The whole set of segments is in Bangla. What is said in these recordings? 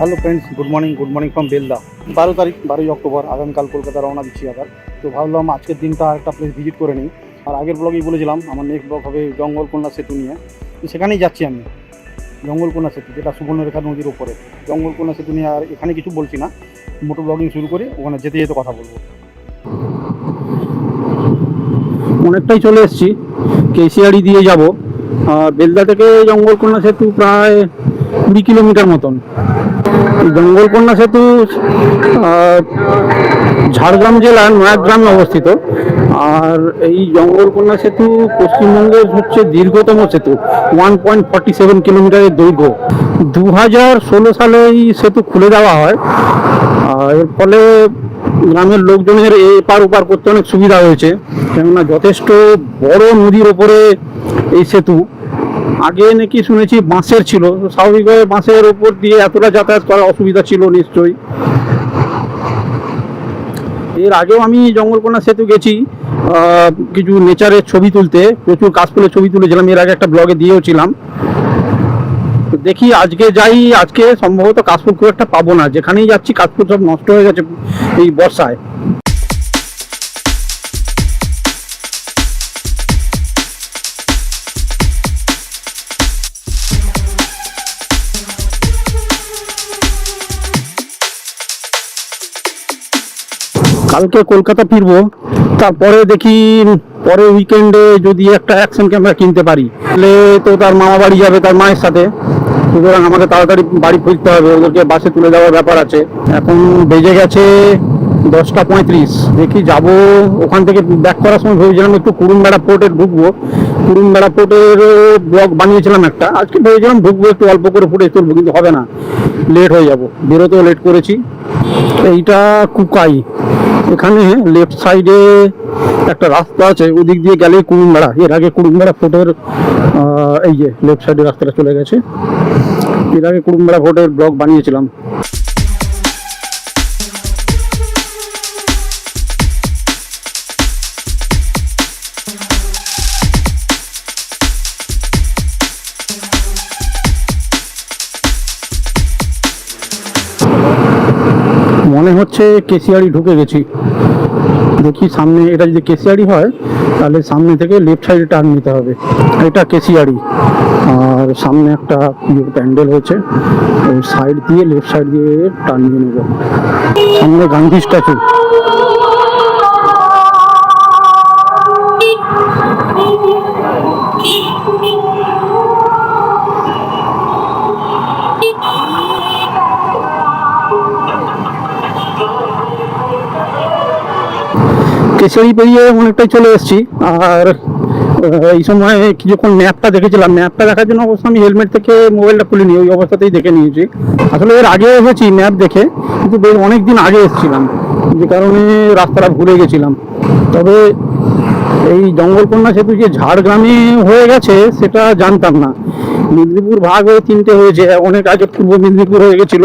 Hello friends good morning good morning from Belda বারো তারিখ, বারোই অক্টোবর, আগামীকাল কলকাতা রওনা দিচ্ছি আবার। তো ভাবলাম আজকের দিনটা একটা প্লেস ভিজিট করে নিই। আর আগের ব্লগেই বলেছিলাম, আমার নেক্সট ব্লগ হবে জঙ্গলকন্যা সেতু নিয়ে। সেখানেই যাচ্ছি আমি, জঙ্গলকন্যা সেতু, যেটা সুবর্ণরেখা নদীর উপরে। জঙ্গলকন্যা সেতু নিয়ে আর এখানে কিছু বলছি না, মোটো ব্লগিং শুরু করে ওখানে যেতে যেতে কথা বলব। অনেকটাই চলে এসেছি কেসিয়ারি দিয়ে যাব। বেলদা থেকে জঙ্গলকন্যা সেতু প্রায় কুড়ি কিলোমিটার মতন। জঙ্গলকন্যা সেতু ঝাড়গ্রাম জেলার নয়াগ্রামে অবস্থিত। আর এই জঙ্গলকন্যা সেতু পশ্চিমবঙ্গের হচ্ছে দীর্ঘতম সেতু ওয়ান পয়েন্ট ফর্টি সেভেন কিলোমিটারের দৈর্ঘ্য। দু হাজার ষোলো সালে এই সেতু খুলে দেওয়া হয়। এর ফলে গ্রামের লোকজনের এপার ওপার করতে অনেক সুবিধা হয়েছে। কেননা যথেষ্ট বড় নদীর ওপরে এই সেতু আগে নাকি শুনেছি বাঁশের ছিল স্বাভাবিকভাবে বাঁশের ওপর দিয়ে এতটা যাতায়াত করা অসুবিধা ছিল নিশ্চয়ই। এর আগেও আমি জঙ্গলকোনা সেতু গেছি কিছু নেচারের ছবি তুলতে, প্রচুর কাজ কাশফুলের ছবি তুলেছিলাম, এর আগে একটা ব্লগে দিয়েওছিলাম। তো দেখি আজকে যাই, আজকে সম্ভবত কাশফুল খুব একটা পাবো না, যেখানেই যাচ্ছি কাশফুল সব নষ্ট হয়ে গেছে এই বর্ষায়। কালকে কলকাতা ফিরবো, তারপরে দেখি পরে উইকেন্ডে যদি একটা অ্যাকশন ক্যামেরা কিনতে পারি। তাহলে তো তার মামা বাড়ি যাবে, তার মায়ের সাথে। সুতরাং আমাকে তাড়াতাড়ি বাড়ি ফিরতে হবে, ওদেরকে বাসে তুলে যাওয়ার ব্যাপার আছে। এখন বেজে গেছে দশটা পঁয়ত্রিশ। দেখি যাব ওখান থেকে ব্যাক করার সময় ভেবেছিলাম একটু কুরুমবেড়া পোর্টে ঢুকবো। কুরুমবেড়া পোর্টের ব্লগ বানিয়েছিলাম একটা। আজকে ভেবেছিলাম ঢুকবো, একটু অল্প করে ফুটে তুলবো, কিন্তু হবে না। লেট হয়ে যাব। বেরোতেও লেট করেছি। এইটা কুকাই। এখানে লেফট সাইডে একটা রাস্তা আছে, ওদিক দিয়ে গেলেই কুড়ুমবেড়া এর আগে কুড়ুমবেড়া ফোর্টের এই যে লেফট সাইডে রাস্তাটা চলে গেছে। এর আগে কুড়ুমবেড়া ফোর্টের ব্লগ বানিয়েছিলাম। হচ্ছে কেসিয়ারি ঢুকে গেছি। দেখি সামনে, এটা যদি কেসিয়ারি হয়, তাহলে সামনে থেকে লেফট সাইডে টার্ন নিতে হবে। এটা কেসিয়ারি আর সামনে একটা প্যান্ডেল হয়েছে সাইড দিয়ে লেফট সাইড দিয়ে টার্ন নিয়ে নেব। সামনে গান্ধী স্ট্যাচু কেশরি পেরিয়ে অনেকটাই চলে এসেছি। আর এই সময় কিছুক্ষণ ম্যাপটা দেখেছিলাম। ম্যাপটা দেখার জন্য অবশ্য আমি হেলমেট থেকে মোবাইলটা খুলিনি, ওই অবস্থাতেই দেখে নিয়েছি। আসলে এর আগে এসেছি ম্যাপ দেখে, কিন্তু বেশ অনেক দিন আগে এসেছিলাম। যে কারণে রাস্তাটা ভুলে গেছিলাম। তবে এই জঙ্গলকন্যা সেতু যে ঝাড়গ্রামে হয়ে গেছে, সেটা জানতাম না। মেদিনীপুর ভাগ হয়ে তিনটে হয়েছে, অনেক আগে পূর্ব মেদিনীপুর হয়ে গেছিল,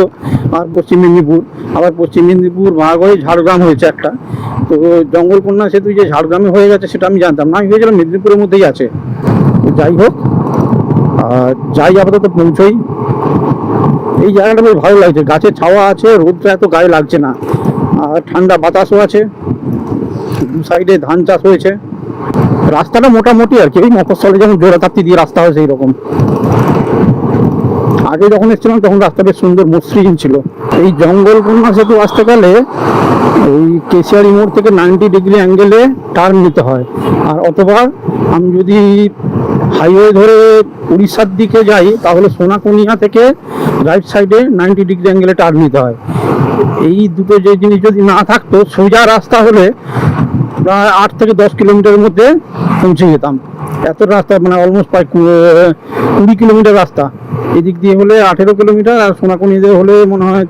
আর পশ্চিম মেদিনীপুর। আবার পশ্চিম মেদিনীপুর ভাগ হয়ে ঝাড়গ্রাম হয়েছে একটা। তো জঙ্গলকন্যা সেতু যে ঝাড়গ্রামে হয়ে গেছে, সেটা আমি জানতাম না, আমি ভেবেছিলাম মেদিনীপুরের মধ্যেই আছে। যাই হোক, আর যাই আপাতত পৌঁছই। এই জায়গাটা বেশ ভালো লাগছে গাছের ছাওয়া আছে, রোদটা এত গায়ে লাগছে না। আর ঠান্ডা বাতাসও আছে, দু সাইডে ধান চাষ হয়েছে। রাস্তাটা মোটামুটি আর কি ওই মফস্বলে যেমন জোড়াতাপ্তি দিয়ে রাস্তা হয় সেই রকম আগে যখন এসেছিলাম, তখন রাস্তা বেশ সুন্দর মসৃণ ছিল। এই জঙ্গলকন্যা সেতু আসতে গেলে এই কেশিয়ারি মোড় থেকে নাইনটি ডিগ্রি অ্যাঙ্গেলে টার্ন নিতে হয়। আর অথবা আমি যদি হাইওয়ে ধরে উড়িষ্যার দিকে যাই, তাহলে সোনাকুনিয়া থেকে রাইট সাইডে নাইনটি ডিগ্রি অ্যাঙ্গেলে টার্ন নিতে হয়। এই দুটো যে জিনিস যদি না থাকতো, সোজা রাস্তা হলে প্রায় আট থেকে দশ কিলোমিটারের মধ্যে পৌঁছে যেতাম। এত রাস্তা মানে অলমোস্ট প্রায় কুড়ি কিলোমিটার রাস্তা। এদিক দিয়ে হলে আঠেরো কিলোমিটার আর সোনাকুনি দিয়ে হলে মনে হয়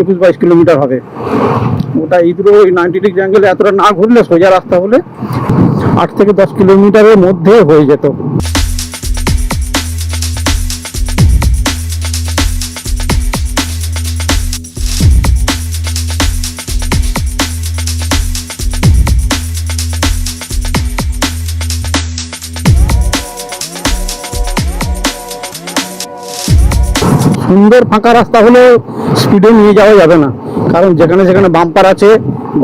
একুশ বাইশ কিলোমিটার হবে। ওটা এই দুটো ওই নাইনটি ডিগ্রি অ্যাঙ্গেলে এতটা না ঘুরলে সোজা রাস্তা হলে আট থেকে দশ কিলোমিটারের মধ্যে হয়ে যেত। সুন্দর ফাঁকা রাস্তা হলেও স্পিডে নিয়ে যাওয়া যাবে না। কারণ যেখানে যেখানে বাম্পার আছে,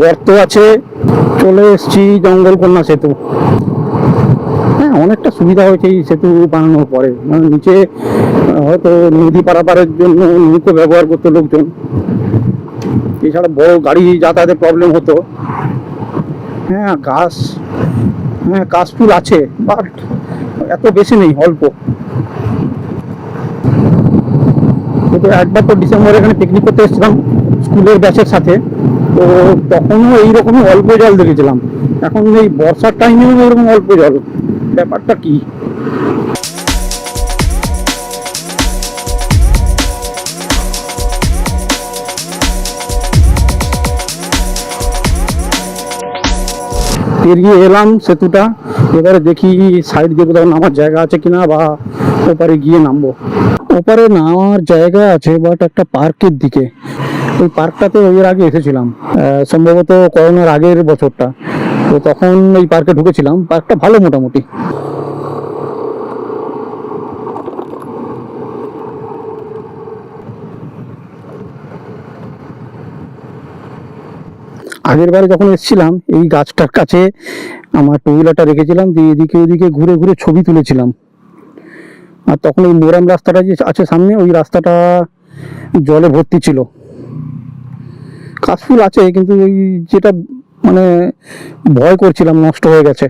গর্ত আছে, চলে এসছি জঙ্গলকন্যা সেতু। হ্যাঁ অনেকটা সুবিধা হয়েছে এই সেতু বানানোর পরে। মানে নিচে হয়তো নদী পারাপারের জন্য নৌকো ব্যবহার করতো লোকজন। এছাড়া বড় গাড়ি যাতায়াতের প্রবলেম হতো। হ্যাঁ গাছ হ্যাঁ গাছ ফুল আছে বাট এত বেশি নেই, অল্প। কিন্তু একবার তো ডিসেম্বরে এখানে পিকনিক করতে এসেছিলাম স্কুলের ব্যাচের সাথে। তো তখনও এইরকমই অল্প জল দেখেছিলাম। এখন এই বর্ষার টাইমেও এরকম অল্প জল। ব্যাপারটা কি? পেরিয়ে এলাম সেতুটা। এবারে দেখি সাইড দিয়ে কোথাও নামার জায়গা আছে কিনা বা ওপারে গিয়ে নামবো। ওপারে নামার জায়গা আছে বাট একটা পার্কের দিকে। ওই পার্কটাতে ওই আগে এসেছিলাম। সম্ভবত করোনার আগের বছরটা। তো তখন ওই পার্কে ঢুকেছিলাম। পার্কটা ভালো মোটামুটি। আগের বারে যখন এসেছিলাম, এই গাছটার কাছে আমার টু হুইলারটা রেখেছিলাম, দিয়ে এদিকে ওদিকে ঘুরে ঘুরে ছবি তুলেছিলাম। আর তখন ওই মোরাম রাস্তাটা যে আছে সামনে, ওই রাস্তাটা জলে ভর্তি ছিল। কাশফুল আছে, কিন্তু ওই যেটা মানে ভয় করছিলাম, নষ্ট হয়ে গেছে।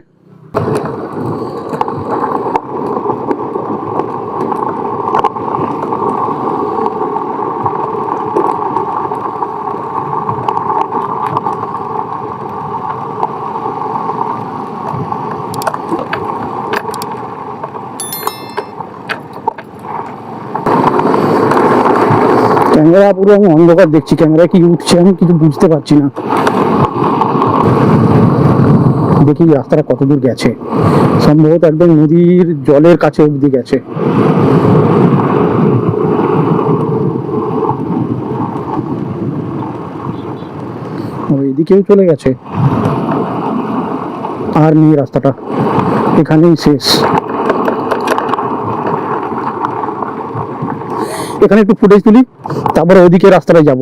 ক্যামেরা পুরো আমি অন্ধকার দেখছি ক্যামেরা কি উঠছে আমি কিছু বুঝতে পারছি না। দেখি রাস্তাটা কত দূর গেছে। সম্ভবত একদম নদীর জলের কাছে অবধি গেছে। এদিকেও চলে গেছে। আর নেই রাস্তাটা। এখানেই শেষ। এখানে একটু ফুটেজ তুলি তারপরে ওইদিকে রাস্তাটায় যাব।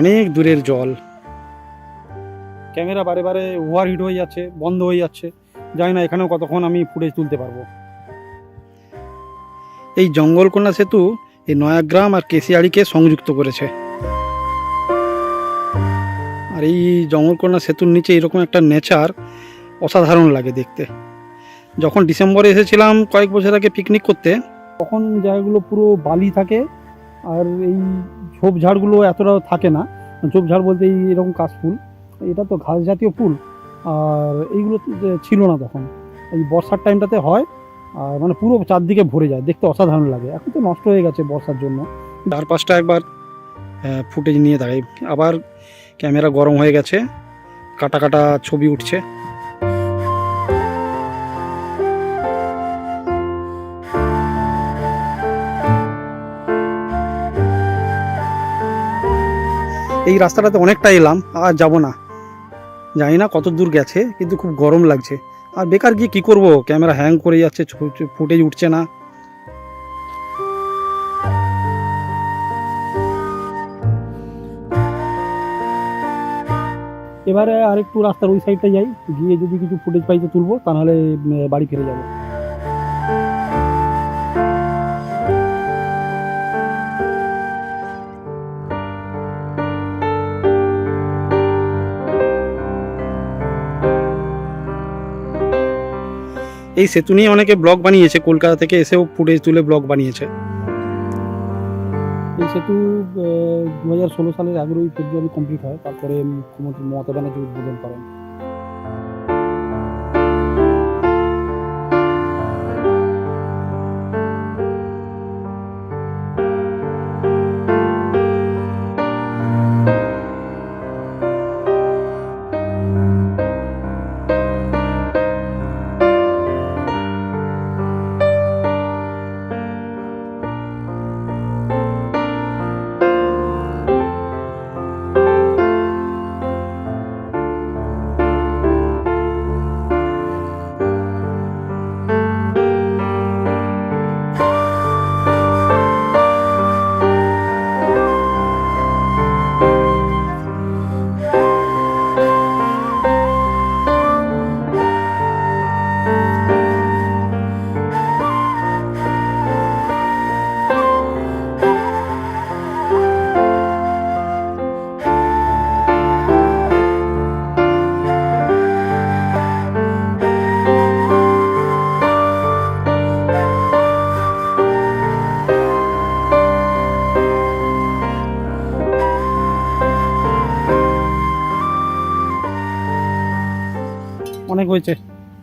অনেক দূরের জল। ক্যামেরা বারে বারে ওভার হিট হয়ে যাচ্ছে, বন্ধ হয়ে যাচ্ছে। জানি না এখানেও কতক্ষণ আমি ফুটেজ তুলতে পারব। এই জঙ্গলকন্যা সেতু এই নয়াগ্রাম আর কেশিয়াড়িকে সংযুক্ত করেছে। আর এই জঙ্গলকন্যা সেতুর নিচে এরকম একটা নেচার অসাধারণ লাগে দেখতে। যখন ডিসেম্বরে এসেছিলাম কয়েক বছর আগে পিকনিক করতে, তখন জায়গাগুলো পুরো বালি থাকে, আর এই ঝোপঝাড়গুলো এতটা থাকে না। ঝোপঝাড় বলতে এই এরকম কাশফুল। এটা তো ঘাস জাতীয় ফুল। আর এইগুলো ছিল না তখন। এই বর্ষার টাইমটাতে হয়, আর মানে পুরো চারদিকে ভরে যায়। দেখতে অসাধারণ লাগে। এখন তো নষ্ট হয়ে গেছে বর্ষার জন্য। চার পাঁচটা একবার ফুটেজ নিয়ে দেখাই আবার ক্যামেরা গরম হয়ে গেছে। কাটা কাটা ছবি উঠছে। এই রাস্তাটাতে অনেকটা এলাম, আর যাব না। জানি না কত দূর গেছে, কিন্তু খুব গরম লাগছে। আর বেকার গিয়ে কী করব? ক্যামেরা হ্যাং করে যাচ্ছে ফুটেজ উঠছে না। এবারে আরেকটু রাস্তার ওই সাইডটা যাই, গিয়ে যদি কিছু ফুটেজ পাই তো তুলবো, তাহলে বাড়ি ফিরে যাব। এই সেতু নিয়ে অনেকে ব্লগ বানিয়েছে, কলকাতা থেকে এসেও ফুটেজ তুলে ব্লগ বানিয়েছে। এই সেতু দু হাজার ষোলো সালের এগারোই ফেব্রুয়ারি কমপ্লিট হয়। তারপরে মুখ্যমন্ত্রী মমতা ব্যানার্জি উদ্বোধন করেন।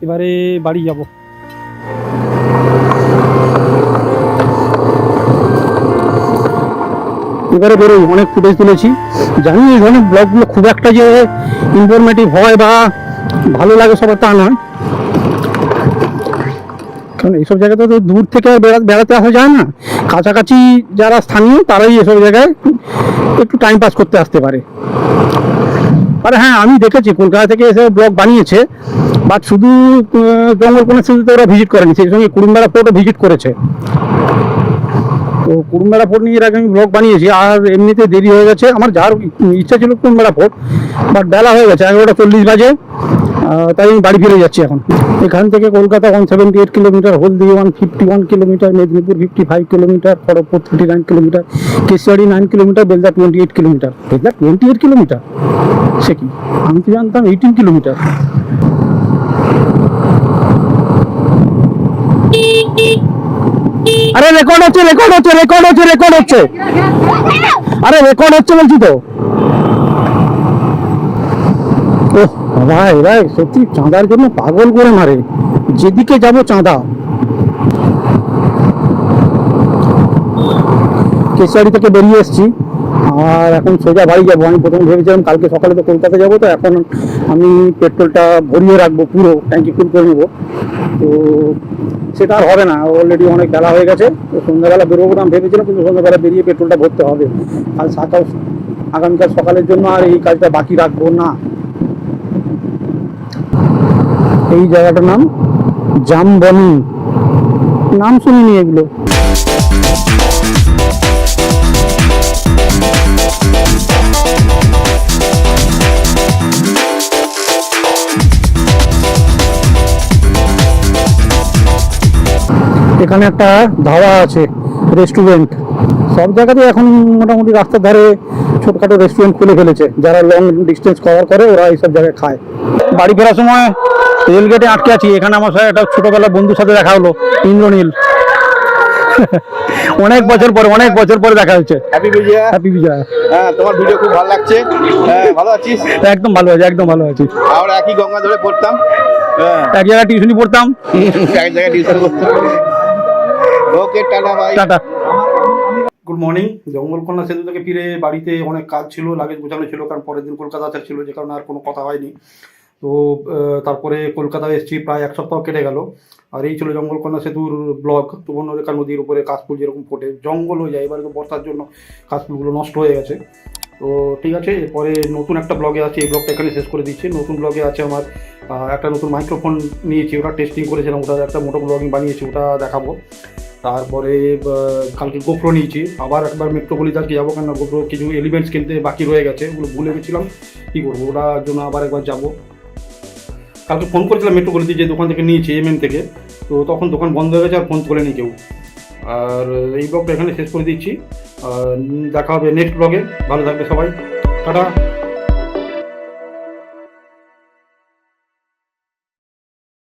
এবারে বাড়ি যাব। এবারে বেরোই অনেক ফুটেজ তুলেছি। জানি এই ধরনের ব্লগগুলো খুব একটা যে ইনফরমেটিভ হয় বা ভালো লাগে সবার তা নয়। কারণ এইসব জায়গাতে তো দূর থেকে বেড়াতে আসা যায় না। কাছাকাছি যারা স্থানীয়, তারাই এসব জায়গায় একটু টাইম পাস করতে আসতে পারে। আর হ্যাঁ আমি দেখেছি, কলকাতা থেকে এসে ব্লগ বানিয়েছে বাট শুধু জঙ্গলকোনা শুধু তো ওরা ভিজিট করেনি। সেই সঙ্গে কুড়িমবেলা ফোর্টও ভিজিট করেছে। তো কুড়ুমবেড়া ফোর্ট নিয়ে এর আগে আমি ব্লগ বানিয়েছি, আর এমনিতে দেরি হয়ে গেছে। আমার যার ইচ্ছা ছিল কুড়ুমবেড়া ফোর্ট বাট বেলা হয়ে গেছে, এগারোটা চল্লিশ বাজে তাই আমি বাড়ি ফিরে যাচ্ছি এখন। এখান থেকে Kolkata one seventy eight kilometre Haldi one fifty one kilometre Medinipur fifty five kilometre Kharagpur thirty nine kilometre Keshiary nine kilometre Belda twenty eight kilometre Belda twenty eight kilometre সে কি? আমি তো জানতাম এইটিন কিলোমিটার আরে রেকর্ড হচ্ছে রেকর্ড হচ্ছে রেকর্ড হচ্ছে রেকর্ড হচ্ছে। আরে রেকর্ড হচ্ছে বলছি তো। ভাই ভাই, সত্যি চাঁদার জন্য পাগল করে মারে। যেদিকে যাব চাঁদা। কেশারি থেকে বেরিয়ে এসেছি। আর এখন সোজা বাড়ি যাব। আমি প্রথম ভেবেছিলাম কালকে সকালে তো কলকাতা যাব, তো এখন আমি পেট্রোলটা ভরিয়ে রাখব পুরো, ট্যাঙ্কি ফুল করে নেব। তো সেটা আর হবে না অলরেডি অনেক বেলা হয়ে গেছে, তো সন্ধ্যাবেলা বেরোবো না ভেবেছিলাম, কিন্তু সন্ধ্যাবেলা বেরিয়ে পেট্রোলটা ভরতে হবে। কাল সকাল আগামীকাল সকালের জন্য আর এই কাজটা বাকি রাখব না। এই জায়গাটার নাম জামবনি। নাম শুনিনি এগুলো। এখানে একটা ধাবা আছে রেস্টুরেন্ট সব জায়গাতে এখন মোটামুটি রাস্তার ধারে ছোটখাটো রেস্টুরেন্ট খুলে ফেলেছে। যারা লং ডিস্টেন্স কভার করে ওরা এইসব জায়গায় খায়। বাড়ি ফেরার সময় রেল গেটে আটকে আছি। এখানে আমার সাথে একটা ছোটবেলার বন্ধুর সাথে দেখা হলো ইন্দ্রনীল। অনেক বছর পরে অনেক বছর পরে দেখা হচ্ছে হ্যাপি বিজয়া হ্যাপি বিজয় হ্যাঁ তোমার ভিডিও খুব ভালো লাগছে। হ্যাঁ ভালো আছিস? একদম ভালো আছে একদম ভালো আছি। আমরা একই গঙ্গা ধরে পড়তাম। হ্যাঁ। এক জায়গায় টিউশনি পড়তাম। এক জায়গায় টিউশন করতাম। ওকে টাটা ভাই tata. Good morning Jangalkanya Setu থেকে ফিরে বাড়িতে অনেক কাজ ছিল লাগেজ গোছানো ছিল কারণ পরের দিন কলকাতা আসার ছিল যে কারণে আর কোনো কথা হয়নি। তো তারপরে কলকাতায় এসেছি প্রায় এক সপ্তাহ কেটে গেল। আর এই ছিল জঙ্গলকন্যা সেতুর ব্লক সুবর্ণরেখা নদীর উপরে কাশফুল যেরকম ফোটে জঙ্গল হয়ে যায়। এবারে বর্ষার জন্য কাশফুলগুলো নষ্ট হয়ে গেছে। তো ঠিক আছে এরপরে নতুন একটা ব্লগে আছে এই ব্লগটা এখানে শেষ করে দিচ্ছি। নতুন ব্লগে আছে আমার একটা নতুন মাইক্রোফোন নিয়েছি ওটা টেস্টিং করেছিলাম ওটা একটা মোটো ব্লগিং বানিয়েছি ওটা দেখাবো। তারপরে কালকে গোপ্রো নিয়েছি। আবার একবার মেট্রোপলিস আজকে যাব কেন গোপ্রো কিছু এলিমেন্টস কিনতে বাকি রয়ে গেছে, ওগুলো ভুলে গেছিলাম। কী করব? ওটার জন্য আবার একবার যাব। কালকে ফোন করেছিলাম মেট্রোপলিসে যে দোকান থেকে নিয়েছি এম থেকে। তো তখন দোকান বন্ধ হয়ে গেছে, আর ফোন তোলেনি কেউ। আর এই ব্লগটা এখানে শেষ করে দিচ্ছি। দেখা হবে নেক্সট ব্লগে ভালো থাকবে সবাই। টাটা।